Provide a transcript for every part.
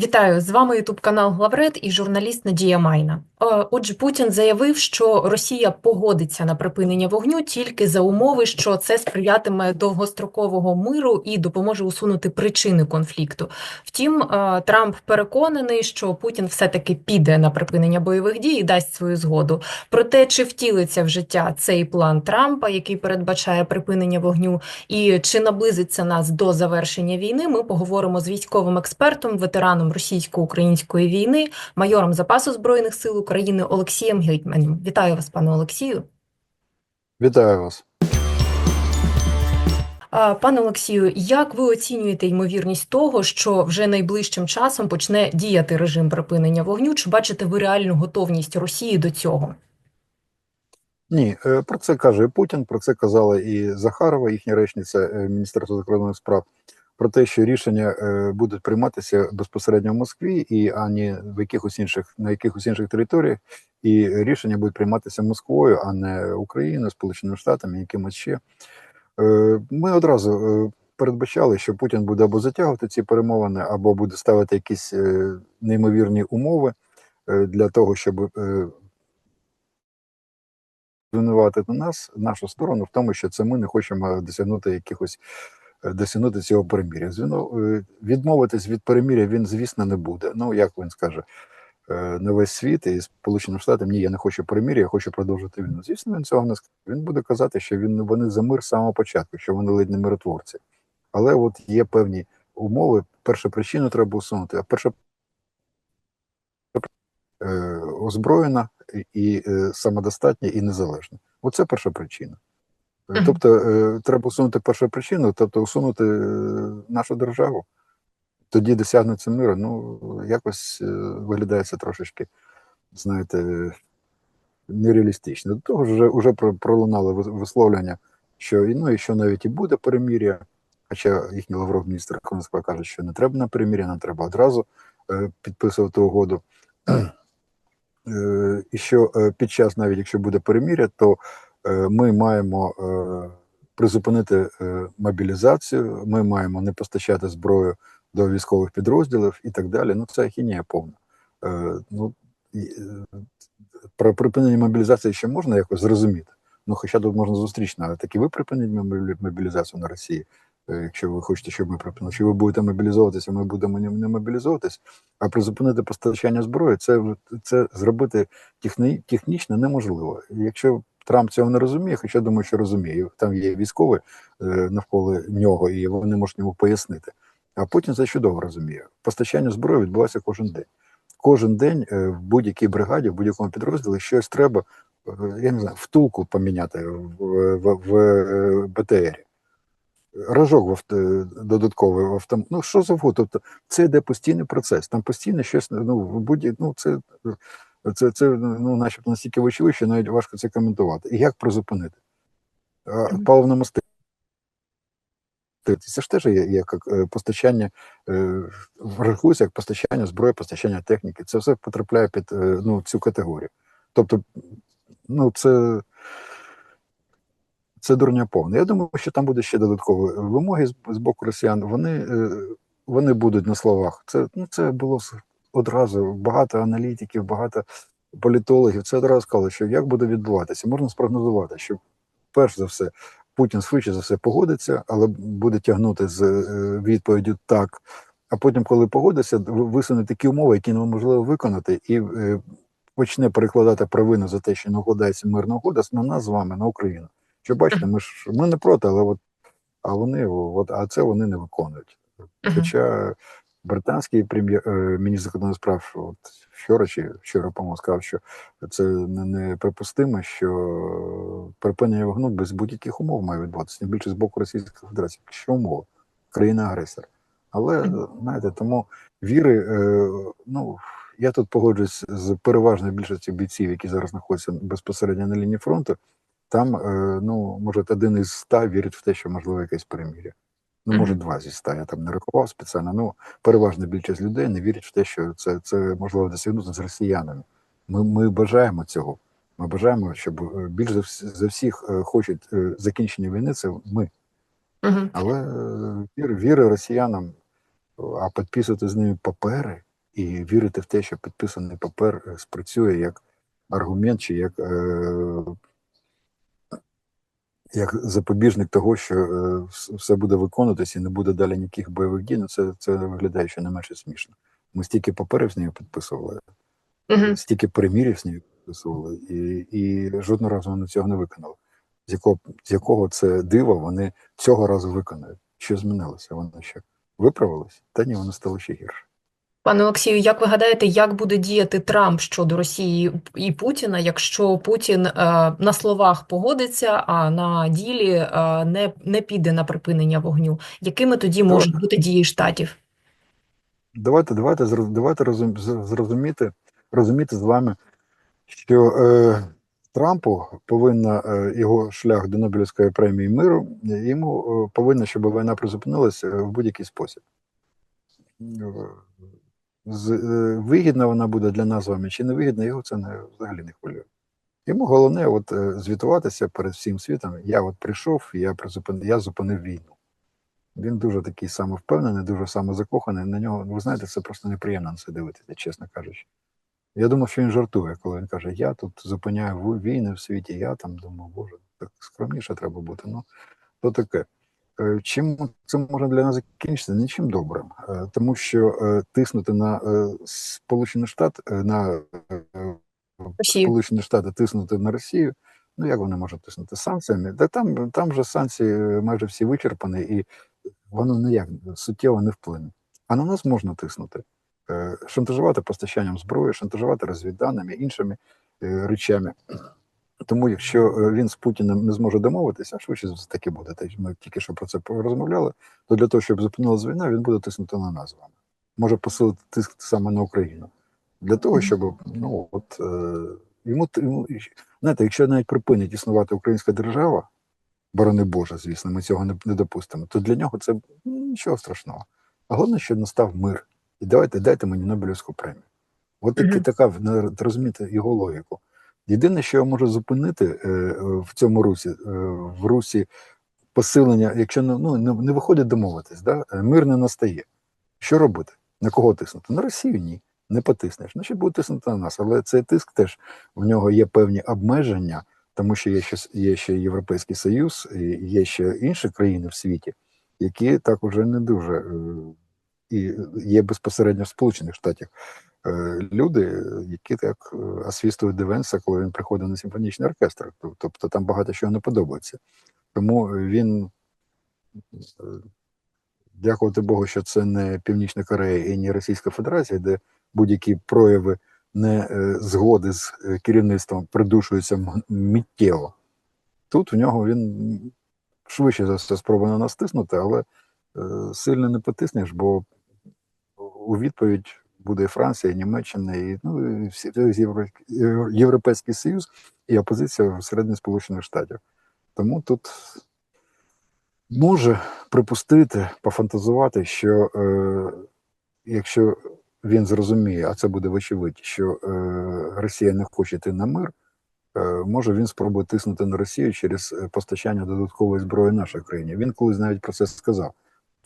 Вітаю з вами Ютуб канал Главред і журналіст Надія Майна. Е, Отже, Путін заявив, що Росія погодиться на припинення вогню тільки за умови, що це сприятиме довгострокового миру і допоможе усунути причини конфлікту. Втім, е, Трамп переконаний, що Путін все-таки піде на припинення бойових дій і дасть свою згоду. Проте, чи втілиться в життя цей план Трампа, який передбачає припинення вогню, і чи наблизиться нас до завершення війни, ми поговоримо з військовим експертом, ветераном російсько-української війни, майором запасу збройних сил України Олексієм Гейтманом. Вітаю вас, пане Олексію. Вітаю вас. Пане Олексію, як ви оцінюєте ймовірність того, що вже найближчим часом почне діяти режим припинення вогню? Чи бачите ви реальну готовність Росії до цього? Ні, е, про це каже Путін, про це казала і Захарова, їхня речниця е, Міністерства закордонних справ, про те, що рішення е, будуть прийматися безпосередньо в Москві, і ані в якихось інших на якихось інших територіях, і рішення будуть прийматися Москвою, а не Україною, Сполученими Штатами, якимось ще. Е, Ми одразу е, передбачали, що Путін буде або затягувати ці перемовини, або буде ставити якісь неймовірні умови для того, щоб звинуватити нас, нашу сторону, в тому, що це ми не хочемо досягнути якихось досягнути цього переміря. Е, відмовитись від переміря він, звісно, не буде. Ну як він скаже. е, На весь світ і Сполученим Штатам ні, я не хочу перемір'я, я хочу продовжити війну. Звісно, він цього не скаже. Він буде казати, що він вони за мир з самого початку, що вони ледь не миротворці. Але от є певні умови. Першу причину треба усунути, а перша е, озброєна і е, самодостатня і незалежна. Оце перша причина. Е. Тобто е, треба усунути першу причину, тобто усунути е, нашу державу. Тоді досягнеться миру. Ну, якось виглядає це трошечки, знаєте, нереалістично. До того ж, вже, вже про- пролунали вис- висловлення, що ну, і що навіть і буде перемір'я, хоча їхній Лавров, міністр охорони каже, що не треба на перемір'я, нам треба одразу підписувати угоду. І що під час, навіть якщо буде перемір'я, то ми маємо е, призупинити е, мобілізацію, ми маємо не постачати зброю до військових підрозділів і так далі. Ну, це ахінія повна. Е, ну, е, про припинення мобілізації ще можна якось зрозуміти. Ну, хоча тут можна зустрічно, але таки ви припиніть мобілізацію на Росії, е, якщо ви хочете, щоб ми припинили. Чи ви будете мобілізовуватися, ми будемо не мобілізовуватись, а призупинити постачання зброї, це, це зробити техні, технічно неможливо. Якщо Трамп цього не розуміє, хоча думаю, що розуміє, там є військові е, навколо нього, і вони можуть йому пояснити. А Путін це чудово розуміє. Постачання зброї відбувається кожен день. Кожен день е, в будь-якій бригаді, в будь-якому підрозділі щось треба, е, я не знаю, втулку поміняти в, в, в БТРі. Рожок додатковий в авто, ну що завгодно. Тобто це йде постійний процес. Там постійно щось, ну, будь ну це, це, це ну, начебто настільки вочевидь, що навіть важко це коментувати. І як призупинити? Паливна мости. Це ж теж є як е, постачання, е, рахується як постачання зброї, постачання техніки. Це все потрапляє під е, ну, цю категорію. Тобто, ну це, це дурня повна. Я думаю, що там буде ще додаткові вимоги з, з боку росіян. Вони, е, вони будуть на словах. Це, ну, це було одразу багато аналітиків, багато політологів. Це одразу сказали, що як буде відбуватися. Можна спрогнозувати, що перш за все. Путін швидше за все погодиться, але буде тягнути з е, відповіддю так. А потім, коли погодиться, висуне такі умови, які неможливо виконати, і е, почне перекладати провину за те, що не укладається мирна угода на нас з вами, на Україну. Що бачите, ми ж ми не проти, але от а вони от, а це вони не виконують. Хоча британський прем'єр е, міністр закордонних справ от вчора чи вчора по-моєму сказав, що це неприпустимо, що припинення вогню без будь-яких умов має відбуватися, тим більше з боку Російської Федерації. Що умови? Країна-агресор. Але знаєте, тому віри, е, ну я тут погоджуюсь з переважною більшістю бійців, які зараз знаходяться безпосередньо на лінії фронту. Там, е, ну, може, один із ста вірить в те, що можливо якесь перемір'я. Ну, може, два зі ста. Я там не рахував спеціально. Ну, переважна більшість людей не вірять в те, що це, це можливо досягнути з росіянами. Ми, ми бажаємо цього. Ми бажаємо, щоб е, більш за, вс- за всіх е, хочуть е, закінчення війни, це ми. Але віри, віри росіянам А підписувати з ними папери і вірити в те, що підписаний папер спрацює як аргумент чи як, е, як запобіжник того, що е, все буде виконуватися і не буде далі ніяких бойових дій, ну це, це виглядає ще не менше смішно. Ми стільки паперів з нею підписували, Мгм. стільки примірів з нею підписували, і, і жодного разу вони цього не виконали. З якого, з якого це диво вони цього разу виконають. Що змінилося? Вони що виправилися? Та ні, воно стало ще гірше. Пане Олексію, як ви гадаєте, як буде діяти Трамп щодо Росії і Путіна, якщо Путін е, на словах погодиться, а на ділі е, не, не піде на припинення вогню? Якими тоді можуть бути дії штатів? Давайте, давайте, давайте розум, зрозуміти, розуміти з вами, що е, Трампу повинна е, його шлях до Нобелівської премії миру, йому е, повинно, щоб війна призупинилася е, в будь-який спосіб. З, е, вигідна вона буде для нас з вами чи не вигідна, його це не, взагалі не хвилює. Йому головне от, е, звітуватися перед всім світом. Я от прийшов, я, призупинив, я зупинив війну. Він дуже такий самовпевнений, дуже самозакоханий. На нього, ви знаєте, це просто неприємно на це дивитися, чесно кажучи. Я думав, що він жартує, коли він каже: Я тут зупиняю війни в світі, я там думаю, боже, так скромніше треба бути. Ну, то таке. Е, Чим це може для нас закінчитися? Нічим добрим, Е, тому що е, тиснути на Сполучені Штати на Росію. Сполучені Штати тиснути на Росію. Ну як вони можуть тиснути санкціями? Та там, там же санкції майже всі вичерпані, і воно ніяк суттєво не вплине. А на нас можна тиснути, шантажувати постачанням зброї, шантажувати розвідданими, іншими речами. Тому, якщо е, він з Путіним не зможе домовитися, а швидше за все таки буде. Ми тільки що про це розмовляли, то для того, щоб зупинилась війна, він буде тиснути на нас з вами. Може посилити тиск саме на Україну. Для того, щоб ну от е, йому йому знаєте, якщо навіть припинить існувати українська держава, борони Боже, звісно, ми цього не, не допустимо, то для нього це ну, нічого страшного. А головне, щоб настав мир. І давайте дайте мені Нобелівську премію. От таки, Мгм. така на- розумієте його логіку. Єдине, що я можу зупинити е, в цьому русі, е, в русі посилення, якщо не, ну, не, не виходить домовитись, да? е, мир не настає. Що робити? На кого тиснути? На Росію ні. Не потиснеш. Значить, буде тиснути на нас. Але цей тиск теж в нього є певні обмеження, тому що є ще, є ще Європейський Союз, є ще інші країни в світі, які так уже не дуже і є безпосередньо в Сполучених Штатах люди, які так е, освістують Девенса, коли він приходить на симфонічний оркестр. Тобто там багато чого не подобається. Тому він, е, дякувати Богу, що це не Північна Корея і не Російська Федерація, де будь-які прояви не е, згоди з е, керівництвом придушуються миттєво. Тут в нього він швидше за все спробує на нас тиснути, але е, сильно не потиснеш, бо у відповідь буде і Франція, і Німеччина, і, ну, і всі, Європейський, Союз і опозиція всередині Сполучених Штатів. Тому тут може припустити, пофантазувати, що е, якщо він зрозуміє, а це буде вочевидь, що е, Росія не хоче йти на мир, е, може він спробує тиснути на Росію через е, постачання додаткової зброї нашій країні. Він колись навіть про це сказав.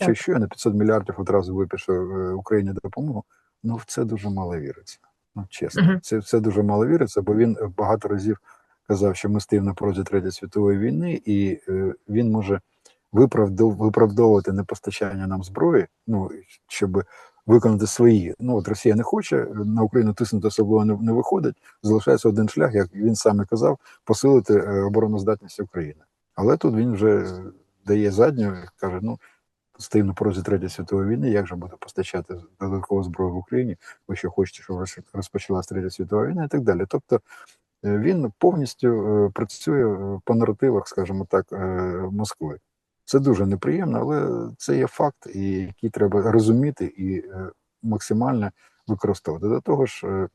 Що якщо я на 500 мільярдів одразу випишу е, Україні допомогу, ну в це дуже мало віриться. Ну чесно, Мгм. це, це дуже мало віриться, бо він багато разів казав, що ми стоїмо на порозі Третьої світової війни, і е, він може виправдов, виправдовувати непостачання нам зброї, ну щоб виконати свої. Ну от Росія не хоче на Україну тиснути особливо не, не виходить. Залишається один шлях, як він саме казав, посилити е, обороноздатність України. Але тут він вже дає задню, і каже: ну стоїм на порозі Третьої світової війни, як же буде постачати додаткову зброю в Україні? Ви що хочете, щоб роз- розпочалась Третя світова війна і так далі. Тобто е, він повністю е, працює е, по наративах, скажімо так, Москви. Це дуже неприємно, але це є факт, який треба розуміти і максимально використовувати. До того ж,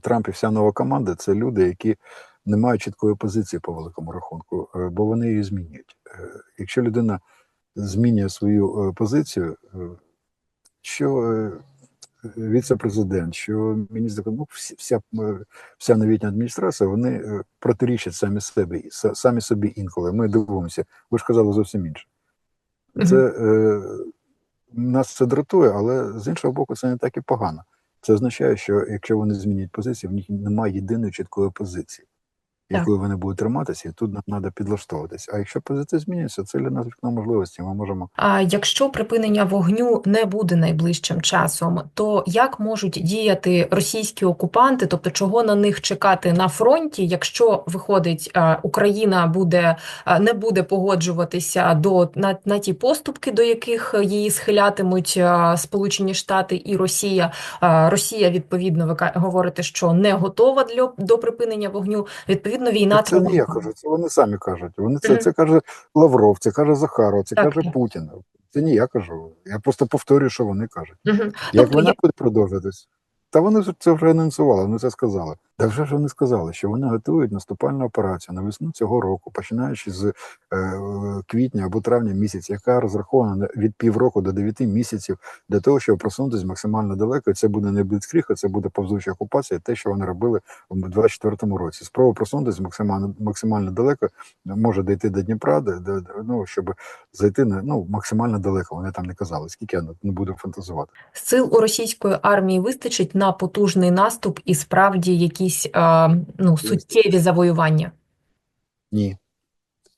Трамп і вся нова команда це люди, які не мають чіткої позиції по великому рахунку, бо вони її змінюють. Якщо людина змінює свою е, позицію, е, що е, віце-президент, що міністр, ну, вся, вся новітня адміністрація, вони протирічать самі себе, самі собі інколи. Ми дивимося. Ви ж казали зовсім інше. Це е, нас це дратує, але з іншого боку, це не так і погано. Це означає, що якщо вони змінять позицію, в них немає єдиної чіткої позиції. Якою вони будуть триматися, і тут нам треба підлаштовуватися. А якщо позиція змінюється, це для нас вікно можливості. Ми можемо А якщо припинення вогню не буде найближчим часом, то як можуть діяти російські окупанти? Тобто, чого на них чекати на фронті, якщо виходить, е, Україна буде е, не буде погоджуватися до на, на ті поступки, до яких її схилятимуть е, Сполучені Штати і Росія. Росія відповідно ви говорите, що не готова для до припинення вогню. Відповідно, війна це не я кажу, це вони самі кажуть. Вони це, це каже Лавров, це каже Захаров, це Так, каже. Путін. Це не я кажу. Я просто повторюю, що вони кажуть. Мгм. Як Тобто вона я- буде продовжитись? Та вони це вже анонсували, вони це сказали. Та вже ж вони сказали, що вони готують наступальну операцію на весну цього року, починаючи з е, квітня або травня місяця, яка розрахована від півроку до дев'яти місяців для того, щоб просунутися максимально далеко. І це буде не блицкріг, а це буде повзуча окупація, те, що вони робили в 24-му році. Спроба просунутися максимально максимально далеко може дійти до Дніпра, де, де, ну, щоб зайти на ну максимально далеко. Вони там не казали, скільки я не- буду фантазувати. Сил у російської армії вистачить на потужний наступ і справді якісь е, ну, суттєві завоювання. Ні.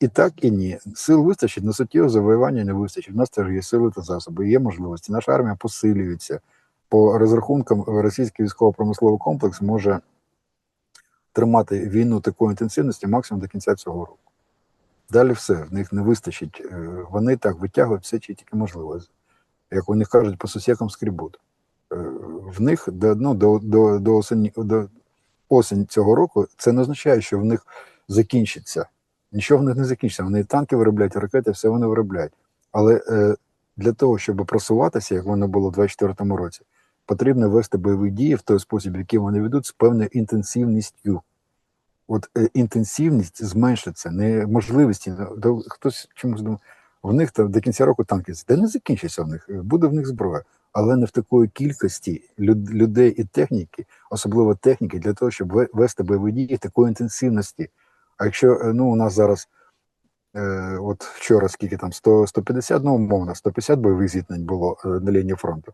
І так, і ні. Сил вистачить, на суттєве завоювання не вистачить. У нас теж є сили та засоби, є можливості. Наша армія посилюється. По розрахункам, російський військово-промисловий комплекс може тримати війну такої інтенсивності максимум до кінця цього року. Далі все, в них не вистачить. Е, Вони так витягують все, чи тільки можливо. Як у них кажуть, по сусікам скрібут. Е, В них до, ну, до, до, до, осені, до осень цього року це не означає, що в них закінчиться. Нічого в них не закінчиться. Вони і танки виробляють, і ракети, все вони виробляють. Але е, для того, щоб просуватися, як воно було в 24-му році, потрібно вести бойові дії в той спосіб, який вони ведуть, з певною інтенсивністю. От е, інтенсивність зменшиться, не можливості. Хтось чомусь думає, в них там до кінця року танки. Де не закінчиться в них, буде в них зброя, але не в такої кількості люд, людей і техніки, особливо техніки, для того, щоб ве- вести бойові дії такої інтенсивності. А якщо е, ну, у нас зараз, е, от вчора скільки там, 100, 150, ну умовно, 150 бойових зіткнень було е, на лінії фронту,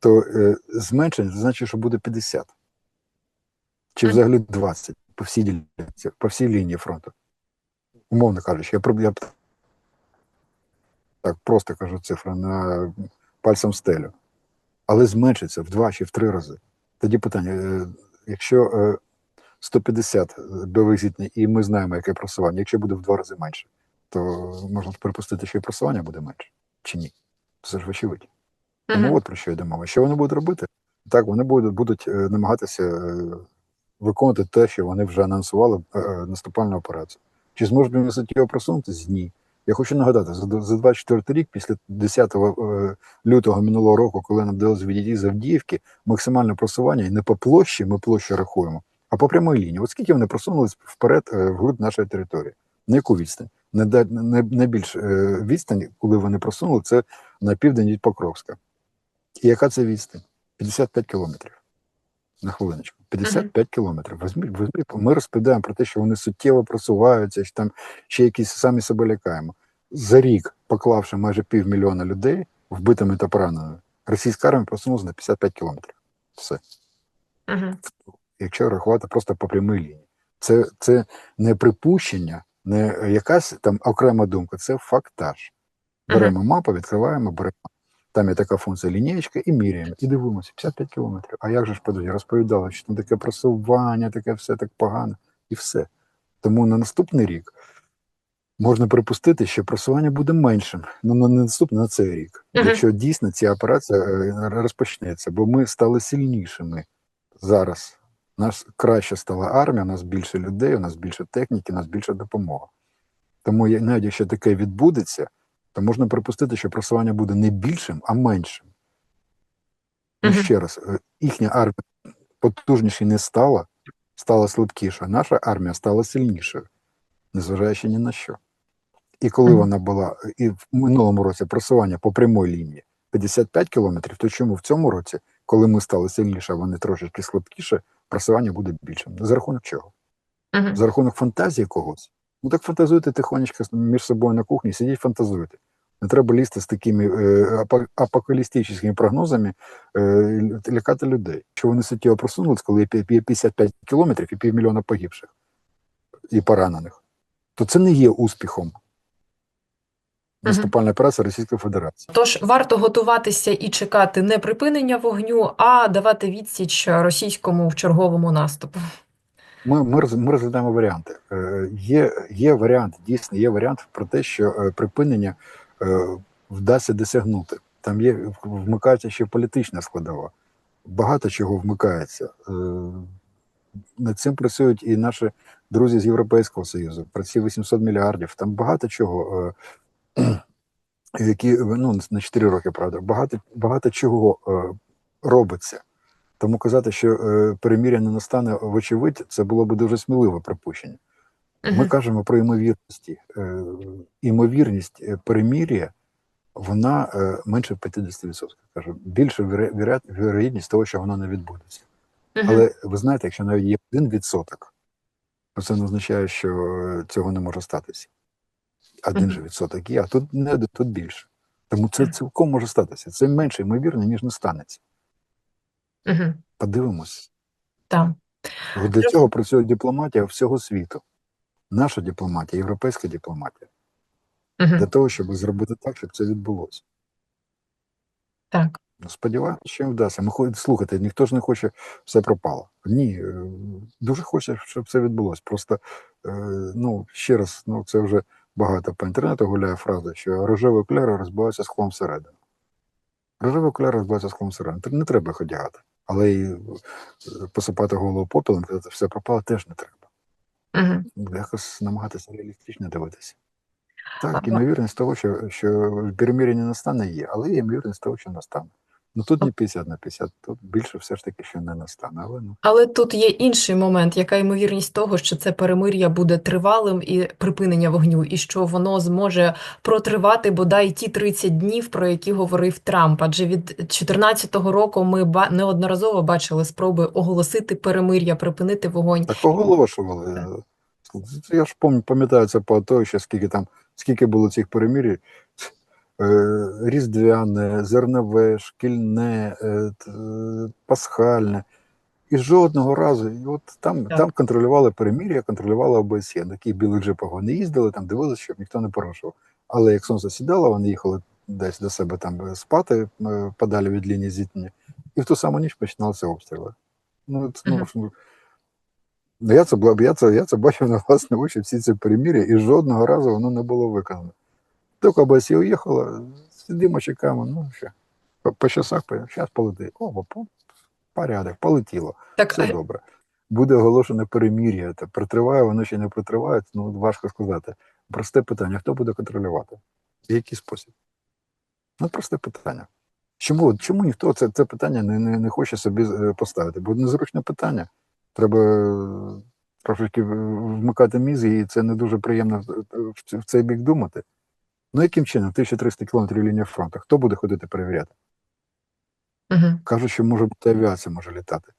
то е, зменшення це значить, що буде 50. Чи взагалі 20 по всій ділянці, по всій лінії фронту. Умовно кажучи, я, я так просто кажу цифри на пальцем стелю. Але зменшиться в два чи в три рази. Тоді питання: е, якщо е, 150 бойових зіткнень, і ми знаємо, яке просування, якщо буде в два рази менше, то можна припустити, що і просування буде менше. Чи ні? Це ж очевидь. Тому Мгм. от про що йде мова. Що вони будуть робити? Так, вони будуть, будуть е, намагатися е, виконувати те, що вони вже анонсували наступальну операцію. Чи зможуть вони суттєво просунутися? Ні. Я хочу нагадати, за, за 24 рік, після 10 е, лютого минулого року, коли нам вдалося відійти з Авдіївки, максимальне просування і не по площі, ми площу рахуємо, а по прямій лінії. От скільки вони просунулись вперед е, вглиб нашої території? На яку відстань? Найбільш е, відстань, коли вони просунули, це на південь від Покровська. І яка це відстань? 55 кілометрів. На хвилиночку. 55 кілометрів. Візьміть, візьміть. Ми розповідаємо про те, що вони суттєво просуваються, що там ще якісь самі себе лякаємо. За рік, поклавши майже півмільйона людей вбитими та пораненими, російська армія просунулася на 55 кілометрів. Все. Мгм. Якщо рахувати просто по прямій лінії. Це, це не припущення, не якась там окрема думка, це фактаж. Беремо мапу, відкриваємо, беремо. Там є така функція лінієчка і міряємо, і дивимося 55 кілометрів. А як же ж подожди, розповідали, що там таке просування, таке все так погано, і все. Тому на наступний рік можна припустити, що просування буде меншим. Ну на наступний, на цей рік. Мгм. Якщо дійсно ця операція е, розпочнеться, бо ми стали сильнішими зараз. У нас краще стала армія, у нас більше людей, у нас більше техніки, у нас більше допомога. Тому я- навіть якщо таке відбудеться, то можна припустити, що просування буде не більшим, а меншим. Ну, Мгм. ще раз, е, їхня армія потужніше не стала, стала слабкіша. Наша армія стала сильнішою, незважаючи ні на що. І коли Мгм. вона була і в минулому році просування по прямій лінії 55 кілометрів, то чому в цьому році, коли ми стали сильніше, а вони трошечки слабкіше, просування буде більшим? За рахунок чого? Мгм. За рахунок фантазії когось? Ну так фантазуйте тихонечко між собою на кухні, сидіть, фантазуйте. Не треба лізти з такими е, апокалістичними прогнозами, е, лякати людей. Що вони суттєво просунулись, коли є пі- є 55 кілометрів і півмільйона погибших і поранених, то це не є успіхом. Наступальна операція Російської Федерації. Тож варто готуватися і чекати не припинення вогню, а давати відсіч російському в черговому наступу. Ми, ми, ми розглядаємо варіанти. Е, є, є варіант, дійсно, є варіант про те, що е, припинення вдасться досягнути. Там є вмикається ще політична складова. Багато чого вмикається. Е, над цим працюють і наші друзі з Європейського Союзу. Про ці 800 мільярдів. Там багато чого, е, які ну, на 4 роки, правда, багато, багато чого е, робиться. Тому казати, що е, переміря не настане вочевидь, це було б дуже сміливе припущення. Ми кажемо про ймовірності. Е, імовірність е, перемір'я, вона е, менше 50%. Кажу, більше вірогідність того, що воно не відбудеться. Але ви знаєте, якщо навіть є 1%, то це не означає, що е, цього не може статися. Один же відсоток є, а тут не один, тут більше. Тому це цілком може статися. Це менше ймовірно, ніж не станеться. Подивимось. Так. Для цього працює дипломатія всього світу. Наша дипломатія, європейська дипломатія. Мгм. Для того, щоб зробити так, щоб це відбулося. Так. Ну, Сподіваюся, що їм вдасться. Ми хо- слухайте, ніхто ж не хоче, все пропало. Ні, е, дуже хоче, щоб це відбулося. Просто, е, ну, ще раз, ну це вже багато по інтернету гуляє фраза, що рожеві окуляри розбиваються склом всередину. Рожеві окуляри розбиваються склом всередину. Не треба їх одягати. Але і е, посипати голову попелом, казати, все пропало, теж не треба. Мгм. Якось намагатися реалістично дивитися. Так, імовірність ймовірність того, що, що перемір'я не настане, є, але є ймовірність того, що настане. Ну тут не 50 на 50, тут більше все ж таки, що не настане. Але ну Але тут є інший момент, яка ймовірність того, що це перемир'я буде тривалим і припинення вогню, і що воно зможе протривати бодай ті 30 днів, про які говорив Трамп. Адже від 2014 року ми ба- неодноразово бачили спроби оголосити перемир'я, припинити вогонь. так оголошували. Я ж пам'ятаю, це по того, що скільки там, скільки було цих перемір'їв. Е, Різдвяне, зернове, шкільне, е, пасхальне. І жодного разу. І от там, Так. там контролювали перемір'я, контролювала ОБСЄ. На таких білих джипах вони їздили, там дивилися, щоб ніхто не порушував. Але як сонце сідало, вони їхали десь до себе там е, спати подалі від лінії зіткнення, і в ту саму ніч починалися обстріли. Ну, от, ну, ну, ну, я, це, я, це, я це бачив на власні очі всі ці перемір'я, і жодного разу воно не було виконано. Тільки ОБСЄ уїхала, сидимо, чекаємо, ну що, по, по часах, зараз полетить. О, по, порядок, полетіло. Так, Все а- добре. Буде оголошено перемір'я. Та Притриває воно чи не притриває, ну важко сказати. Просте питання: хто буде контролювати? В який спосіб? Ну, просте питання. Чому, чому ніхто це, це питання не, не, не хоче собі е, поставити? Бо незручне питання. Треба е, трошки вмикати мізки, і це не дуже приємно в цей бік думати. Ну, яким чином? 1300 кілометрів лінія фронту. Хто буде ходити перевіряти? Мгм. Кажуть, що може бути авіація може літати.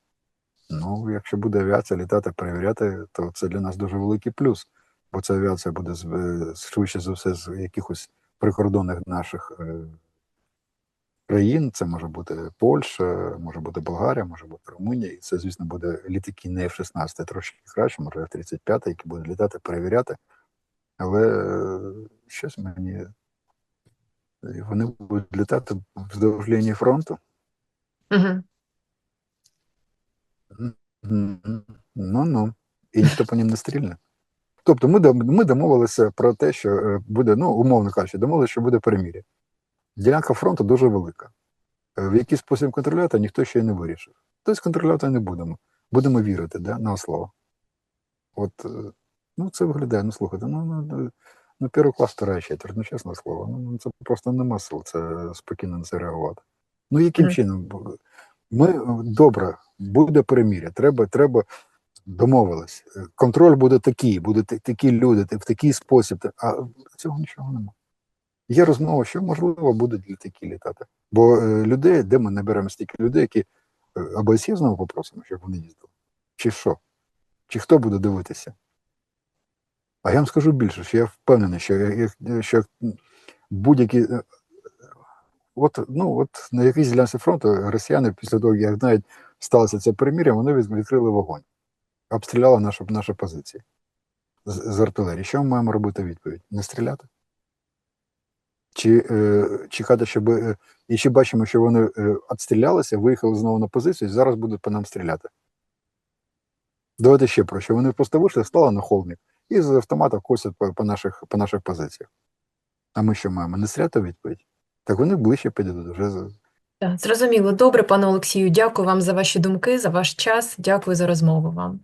Ну, якщо буде авіація літати, перевіряти, то це для нас дуже великий плюс. Бо ця авіація буде з- е, швидше за все з якихось прикордонних наших е, країн. Це може бути Польща, може бути Болгарія, може бути Румунія. І це, звісно, буде літаки не F-16, трошки краще, може F-35, які будуть літати, перевіряти. Але е, щось мені. е, Вони будуть літати вздовж лінії фронту. Мгм. Мгм. Ну ну. І ніхто по ним не стрільне. Тобто ми, ми домовилися про те, що е, буде, ну, умовно кажучи, домовилися, що буде перемір'я. Ділянка фронту дуже велика. В який спосіб контролювати, ніхто ще й не вирішив. Тобто контролювати не будемо. Будемо вірити, да, на слово. От, ну, це виглядає, ну слухайте, ну, ну, ну, ну перший клас, вторая четверть, ну чесне слово. Ну, ну, це просто нема сил це спокійно на це реагувати. Ну, яким Мгм. чином? Ми е, добре, буде перемір'я, треба, треба домовились. Е, Контроль буде такий, будуть такі люди, в такий спосіб. А цього нічого немає. Є розмова, що можливо будуть літаки літати. Бо е, людей, де ми наберемо стільки людей, які е, або СЄ знову попросимо, щоб вони їздили. Чи що? Чи хто буде дивитися? А я вам скажу більше, що я впевнений, що, що будь-які. е, От, ну, от на якійсь ділянці фронту росіяни, після того, як навіть сталося це перемір'я, вони відкрили вогонь, обстріляли наші, наші позиції з, з артилерії. Що ми маємо робити відповідь? Не стріляти? Чи е, чекати, щоб. Е, і чи бачимо, що вони е, відстрілялися, виїхали знову на позицію і зараз будуть по нам стріляти? Давайте ще проще. Вони просто вийшли, стали на холмик і з автомата косять по, по, наших, по наших позиціях. А ми що маємо? Не у відповідь? Так вони ближче підійдуть вже. Зрозуміло. Добре, пане Олексію, дякую вам за ваші думки, за ваш час. Дякую за розмову вам.